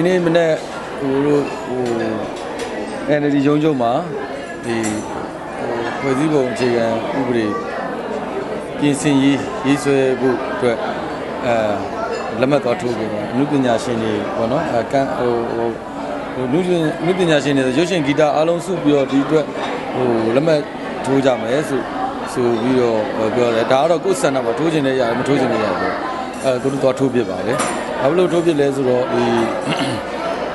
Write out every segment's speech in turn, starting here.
ဒီနေ့မနေ့ဟိုတို့ဟို NLD ရုံးချုပ်မှာဒီဟိုဖွဲ့စည်းပုံအခြေခံဥပဒေပြင်ဆင်ရေးရေးဆွဲဖို့အတွက်အဲလက်မှတ်သွားထိုးပေးပါအမှုပညာရှင်တွေပေါ့နော်အကန့်ဟိုဟိုဟိုလူရှင်လူပညာရှင်တွေရုပ်ရှင်ဂီတအားလုံးစုပြီးတော့ဒီအတွက်ဟိုလက်မှတ်ထိုးကြမယ်ဆိုဆိုပြီးတော့ပြောတယ်ဒါကတော့ကိုယ်ဆန္ဒပါထိုးခြင်းနဲ့ရတယ်မထိုးခြင်းနဲ့ရတယ် အဲသူတို့သွားထိုးပြပါတယ်ဘာဖြစ်လို့ထိုးပြလဲဆိုတော့ဒီ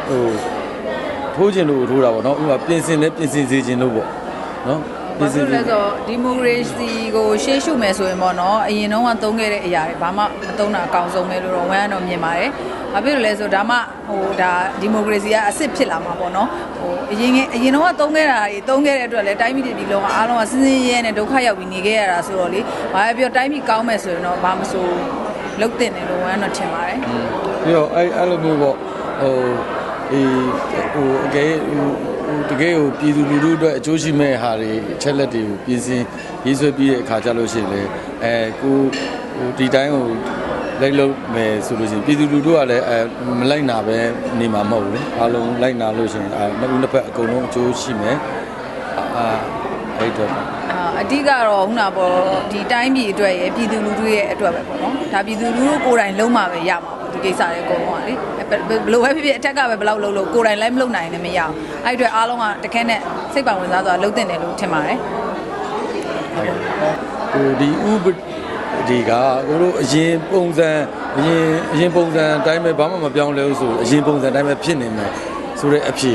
ဟိုထိုးခြင်းလို့ထိုးတာပေါ့နော်ဥပမာပြင်ဆင်လဲပြင်ဆင်စေခြင်းလို့ပေါ့နော်ပြဘာင်ဆင်လို့စေလဲဆိုတော့ဒီမိုကရေစီကိုရှေ့ရှုမယ်ဆိုရင်ပေါ့နော်အရင်တုန်းကသုံးခဲ့တဲ့အရာတွေဘာမှမသုံးတာအကောင်းဆုံးပဲလို့တော့ဝမ်းရတော့မြင်ပါတယ်။ဘာဖြစ်လို့လဲဆိုတော့ဒါမှဟိုဒါဒီမိုကရေစီကအစ်စ်ဖြစ်လာမှာပေါ့နော်။ဟိုအရင်ကအရင်တုန်းကသုံးခဲ့တာတွေသုံးခဲ့တဲ့အတွက်လည်းတိုင်းပြည်ပြည်လုံးကအားလုံးကစင်းစင်းရဲရဲနဲ့ဒုက္ခရောက်ပြီးနေခဲ့ရတာဆိုတော့လေဘာပဲပြောတိုင်းပြည်ကောင်းမယ်ဆိုရင်တော့ဘာမဆို လုတ်တင်တယ်လို့ဝမ်းတော့ထင်ပါတယ်။ပြီးတော့အဲ့အဲ့လိုမျိုးပေါ့ဟိုဒီဟိုအကယ်ဟိုဟိုတကယ်ကိုပြည်သူလူထုအတွက်အကျိုးရှိမဲ့ဟာတွေအချက်လက်တွေကိုပြင်ဆင်ရေးဆွဲပြီးတဲ့အခါကျလို့ရှိရင်လေအဲကိုဟိုဒီတိုင်းဟိုလိုက်လို့မယ်ဆိုလို့ရှိရင်ပြည်သူလူထုကလည်းအဲမလိုက်နာပဲနေမှာမဟုတ်ဘူးအားလုံးလိုက်နာလို့ရှိရင်အဲနှစ်ဦးနှစ်ဖက်အကုန်လုံးအကျိုးရှိမယ်အာအဲ့တော့ အာအဓိကတော့ခုနကပေါ့ဒီတိုင်းပြည်အတွက်ရယ်ပြည်သူလူထုရဲ့အတွက်ပဲပေါ့နော်ဒါပြည်သူလူထုကိုယ်တိုင်လုံးမှာပဲရမှာပေါ့ဒီကိစ္စတွေအကုန်လုံးကလေဘယ်ဘယ်လိုပဲဖြစ်ဖြစ်အထက်ကပဲဘယ်လောက်လုံးလို့ကိုယ်တိုင်လည်းမလုပ်နိုင်လည်းမရအောင်အဲ့ဒီအတွက်အားလုံးကတခဲနဲ့စိတ်ပါဝင်စားစွာလှုပ်တင်တယ်လို့ထင်ပါတယ် ဟိုဒီဥပဒီကကိုတို့အရင်ပုံစံအရင်အရင်ပုံစံအတိုင်းပဲဘာမှမပြောင်းလဲဘူးဆိုအရင်ပုံစံအတိုင်းပဲဖြစ်နေမယ်ဆိုတဲ့အဖြေ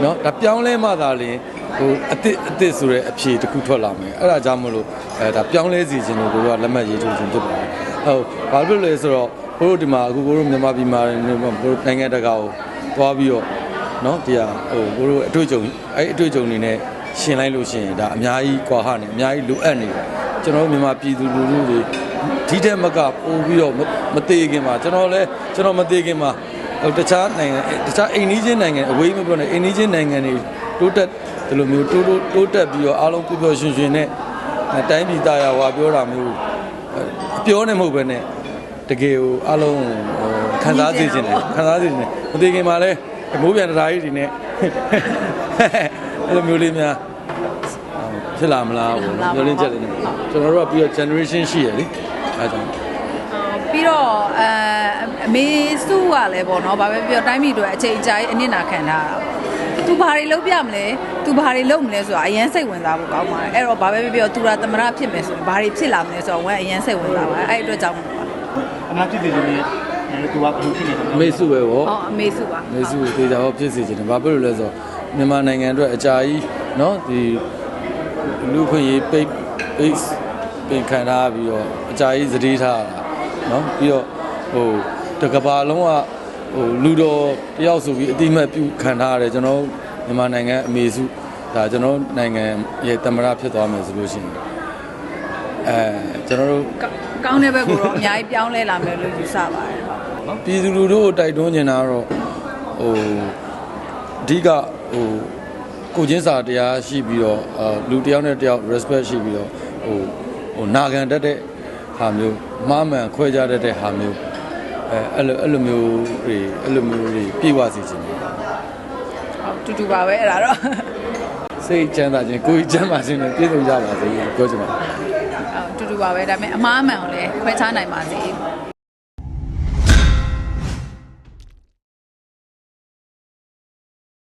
เนาะဒါပြောင်းလဲမှသာလင် ဟိုအစ်စ်အစ်စ်ဆိုတဲ့အဖြေတစ်ခုထွက်လာမယ်အဲ့ဒါကြောင့်မလို့အဲဒါပြောင်းလဲစီခြင်းလို့ကိုတို့ကလက်မှတ်ရေးထိုးခြင်းဖြစ်ပါတယ်ဟုတ်ဘာဖြစ်လို့လဲဆိုတော့ကိုတို့ဒီမှာအခုကိုတို့မြန်မာပြည်မှာကိုတို့နိုင်ငံတကာကိုသွားပြီးတော့เนาะဒီဟာဟိုကိုတို့အတွေ့အကြုံအဲ့အတွေ့အကြုံတွေနဲ့ရှင်လိုက်လို့ရှိရင်ဒါအများကြီးကွာဟနေအများကြီးလိုအပ်နေတယ်ကျွန်တော်တို့မြန်မာပြည်သူလူထုတွေဒီတဲ့မကပို့ပြီးတော့မမသေးခင်မှာကျွန်တော်လည်းကျွန်တော်မသေးခင်မှာဟိုတခြားနိုင်ငံတခြားအိမ်နီးချင်းနိုင်ငံအဝေးမပြောနဲ့အိမ်နီးချင်းနိုင်ငံတွေ တိုးတက်ဒီလိုမျိုးတိုးတိုးတိုးတက်ပြီးတော့အားလုံးပျော်ပျော်ရွှင်ရွှင်နဲ့အဲတိုင်းပြည်သားရဝါပြောတာမျိုးအဲအပြောနဲ့မဟုတ်ပဲနဲ့တကယ်ကိုအားလုံးဟိုခံစားစေချင်တယ်ခံစားစေချင်တယ်မသေးခင်မှာလည်းမိုးပြန်တရားကြီးတွေနဲ့အဲ့လိုမျိုးလေးများဖြစ်လာမလားဟိုပြောလင်းချက်လေးနဲ့ကျွန်တော်တို့ကပြီးတော့ generation ရှိရလေအဲဒါကြောင့်ပြီးတော့အဲအမေစုကလည်းပေါ့နော်ဘာပဲပြောတိုင်းပြည်အတွက်အချိန်အကြာကြီးအနစ်နာခံထားတာပေါ့ သူဘာတွေလုပ်ပြမလဲသူဘာတွေလုပ်မလဲဆိုတာအရင်စိတ်ဝင်စားဖို့ကောင်းပါတယ်အဲ့တော့ဘာပဲပြောသူရာသမရဖြစ်မယ်ဆိုရင်ဘာတွေဖြစ်လာမလဲဆိုတော့ဝမ်းအရင်စိတ်ဝင်စားပါတယ်အဲ့ဒီအတွက်ကြောင့်မို့ပါ အနာဖြစ်စေခြင်းနဲ့အဲသူကဘယ်လိုဖြစ်နေလဲ အမေစုပဲဗော ဟောအမေစုပါ အမေစုကိုသေချာဟောဖြစ်စေချင်တယ်ဘာဖြစ်လို့လဲဆိုတော့မြန်မာနိုင်ငံအတွက်အကြာကြီးเนาะဒီလူခွင့်ရေးပိတ်ပိတ်ပင်ခံထားပြီးတော့အကြာကြီးသတိထားတာเนาะပြီးတော့ဟိုတကဘာလုံးက ဟိုလူတော်တယောက်ဆိုပြီးအတိအမှတ်ပြုခံထားရတယ်ကျွန်တော်မြန်မာနိုင်ငံအမေစုဒါကျွန်တော်နိုင်ငံရဲ့တမရဖြစ်သွားမယ်ဆိုလို့ရှိရင်အဲကျွန်တော်တို့ကောင်းတဲ့ဘက်ကိုတော့အများကြီးပြောင်းလဲလာမယ်လို့ယူဆပါတယ်ဟုတ်ပြည်သူလူထုကိုတိုက်တွန်းနေတာကတော့ဟိုအဓိကဟိုကိုချင်းစာတရားရှိပြီးတော့အာလူတစ်ယောက်နဲ့တစ်ယောက် respect ရှိပြီးတော့ဟိုဟိုနာခံတတ်တဲ့ဟာမျိုးမှားမှန်ခွဲခြားတတ်တဲ့ဟာမျိုး အဲအဲ့လိုအဲ့လိုမျိုးတွေအဲ့လိုမျိုးတွေပြေဝစေချင်တယ်ဟုတ်တူတူပါပဲအဲ့ဒါတော့စိတ်ချမ်းသာခြင်းကိုယ်ချမ်းသာခြင်းနဲ့ပြည့်စုံကြပါစေလို့ပြောချင်ပါတယ်ဟုတ်တူတူပါပဲဒါပေမဲ့အမားအမှန်ကိုလည်းခွဲခြားနိုင်ပါစေ